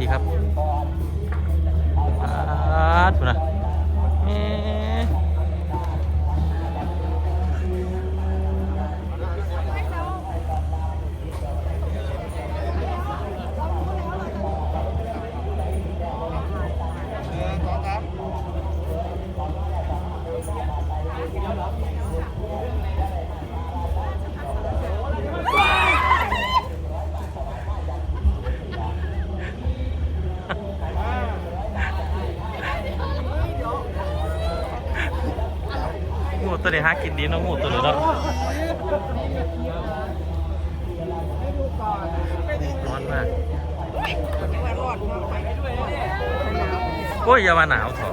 ทีครับอาดนะ ตัวนี้หากินดีเนาะงูตัวนี้เนาะร้อนมากโอ้ยอย่ามาหนาวเถอะ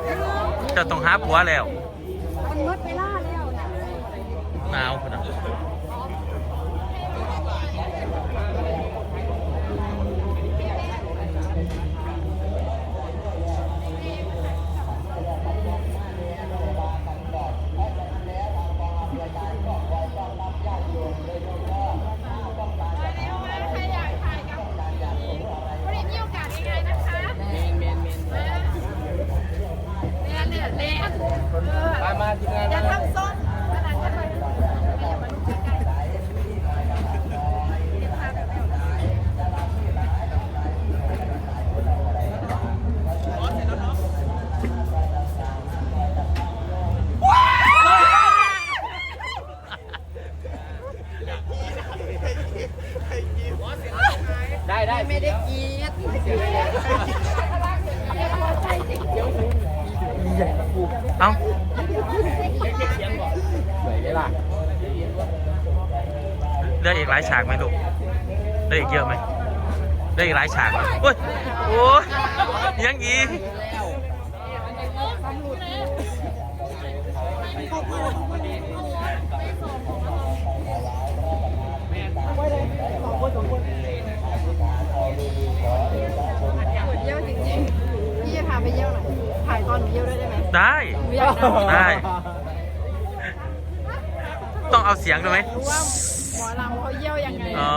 จะต้องหาผัวแล้ว มันมดไปลาแล้วนะหนาวขนาด เอ้าเลือกอีกหลายฉากไหมลูกเลือกอีกเยอะไหมเลือกอีกหลายฉากไหมโอ้ยโอ้ยยังอีกเยี่ยวจริงๆพี่จะพาไปเยี่ยวหน่อยถ่ายตอนหนูเยี่ยวด้วยได้ ไหมได้หนูอยากนั่งได้ ต้องเอาเสียงด้วยไหมรู้ว่าหมอลำเขาเยี่ยวยังไงอ๋อ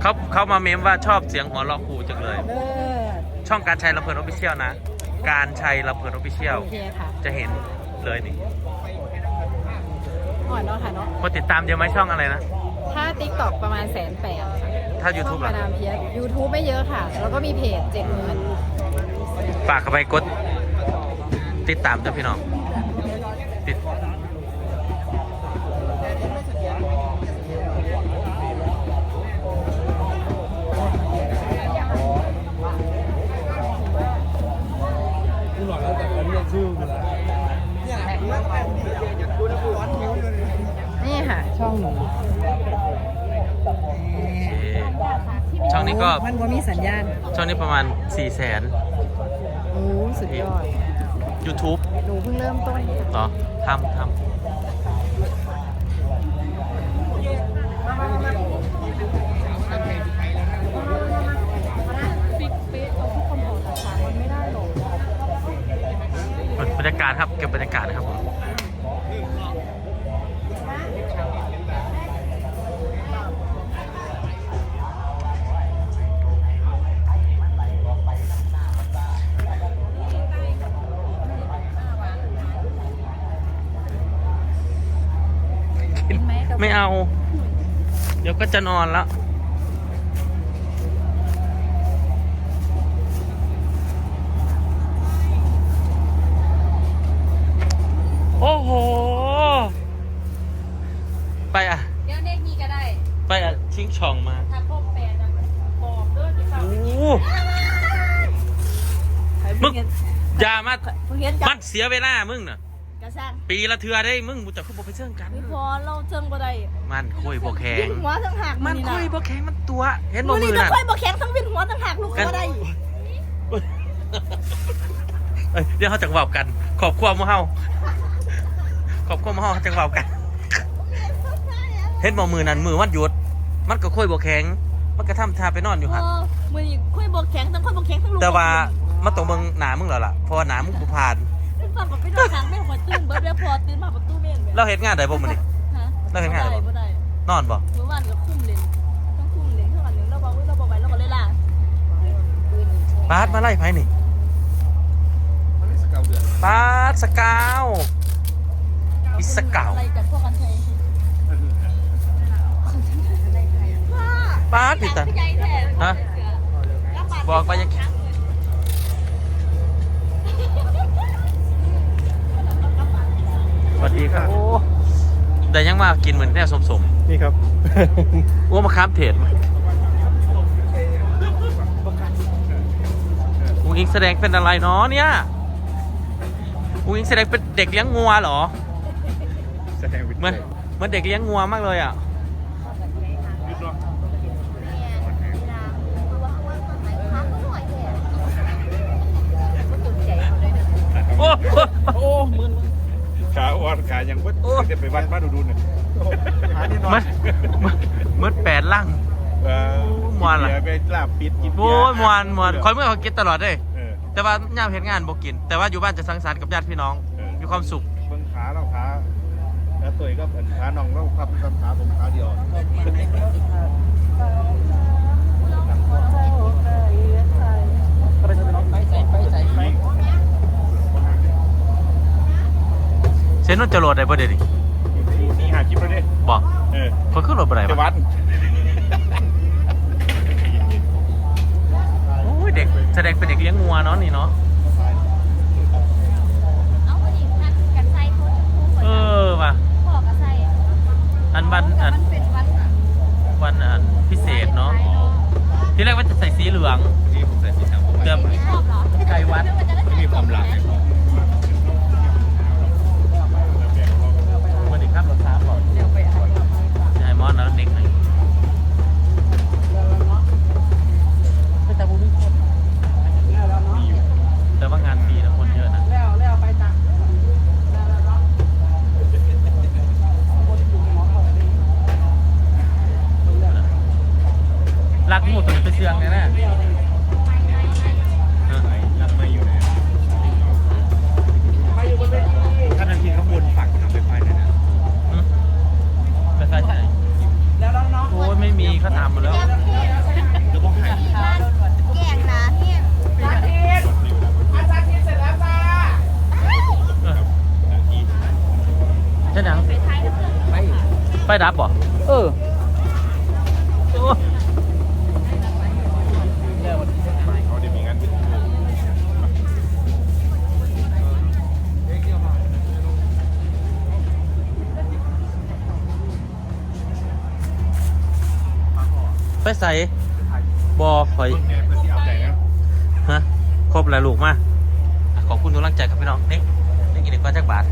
เขาเขามาเมมว่าชอบเสียงหัวเราะครูจังเลยเออช่องการชัยลำเพลินออฟฟิเชียลนะ การชัยลำเพลินออฟฟิเชียลโอเคค่ะจะเห็นเลยนี่อ่อนเนาะค่ะเนาะคนติดตามเยอะไหมช่องอะไรนะ ถ้า t ิ k t o k ประมาณแสนแปด ถ้าช่อง YouTube มาล่ะดามเพียสยูทูบไม่เยอะค่ะ แล้วก็มีเพจเจ็ดหมื่นฝากเข้าไปกด ติดตามด้วยพี่น้อง นี้ก็มันก็มีสัญญาณ ช่องนี้ประมาณ4 0 0 0 0 0โอ้สุดยอด YouTube หนูเพิ่งเริ่มต้นเหรอทำทำบรรยากาศครับ เก็บบรรยากาศนะครับผม ไม่เอา เดี๋ยวก็จะนอนแล้วโอ้โห ไปอะ เดี๋ยวเด็กนี้ก็ได้ ไปอะ ชิงช่องมาถ้าครบแปดอะบอกเด้อที่ฝากโอ้ไปโหมึงอย่ามาเพิ่งเห็นจัมับนเสียเวลามึงน่ะ กระซังปีละเทือได้มึงมุจะคุยบ่ไปเชิงกันพี่พอเราเชิงบ่ได้มันคุยบ่แข็ง วิ่นหัวทั้งหักมันคุยบ่แข็งมันตัว เห็นบ่มือมืนี่อจะน่ะ ค่อยบ่แข็งทั้งวิ่นหัวทั้งหักลูกก็บ่ได้ เอ้ยเดี๋ยวเขาจังเว้ากัน ขอบความมู่เฮาขอบความมู่เฮาจังเว้ากัน เห็นบ่มือนั้นมือมันหยุด มันก็คุยบ่แข็ง มันก็ทำท่าไปนอนอยู่เอหั่นอมือนี่ค่อยบ่แข็งทั้งค่อยบ่แข็งทั้งลูกแต่ว่ามาตรงเบิ่งหน้ามึงแล้วล่ะเพราะว่าหน้ามึงบ่ผ่าน เป็นฝันของพี่น้องทางไม่หัวตื่นเบิร์ดเดียวพอตื่นมาประตูเมนแบเราเฮ็ดงานใด้บ่มื้อนี่เราเห็นงานใดบ่ได้นอนบ่เมื่อวานก็คุ้มเลนต้องคุ้มเลนเท่าไรหนึงเราบอกว่าเราบอกไว้เราก็เลยล่ะปาร์ดมาไล่ไพ่มันไม่สการ์ดือนาสกาวอิสกาวอะไรจากพวกกันไทยว้าปาดพี่ตา ฮะ บอกไปอย่ง โอ้แต่ยังมากินเหมือนแน่สมสมนี่ครับๆอ้วมาค้ามเทศอุ้งอิงแสดงเป็นอะไรเนาะเนี่ยอุ้งอิงแสดงเป็นเด็กเลี้ยงงัวเหรอ แสดงวิทย์เหมือนเหมือนเด็กเลี้ยงงัวมากเลยอะ โอ้โหโอ้มึน ขาอ่อนขายังเบิ้ลโอ้จะไปวัดบ้าดูดูหน่อยมันมันมันแปดล่างเออมวนล่ะเดี๋ยวไปลาบปิดกินโอ้ยมวนมวนคอยเมื่อเขากินตลอดเลยแต่ว่าย่ามเห็นงานบอกกิน แต่ว่าอยู่บ้านจะสังสรรค์กับญาติพี่น้อง มีความสุขเบิ้งขาเราขาแล้วตัวก็เป็นขาน้องเราครับทำขาผมขาเดียว เซนนนจะโหลดได้ประเดี๋ยวนี้นี่หาคลิปแล้วดิบอกเออคนขึ้นโหลดประเดี๋ยวจะวัดโอ้ยเด็กแสดงเป็นเด็กเลี้ยงงัวเนาะนี่เนาะเอาคนอีกนัดกันใส่โค้ชคู่เออว่ะพ่อกับใส่อันวันอันมันเป็นวันวันอันพิเศษเนาะที่แรกว่าจะใส่สีเหลือง นี่ผมใส่สีดำเกือบไม่ชอบเหรอไก่วัด ไม่มีความรักสวัส ไปดับบ่เออโอ้เขาจะมีงานเป็นไปใส่บอคอยแง่เพื่อที่เอาใจนะฮะครบแล้วลูกมาอะขอบคุณทุกกำลังใจครับพี่น้องเน็กเน็กอีกเด็กว่าจักบาท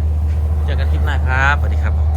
เจอกันคลิปหน้าครับสวัสดีครับ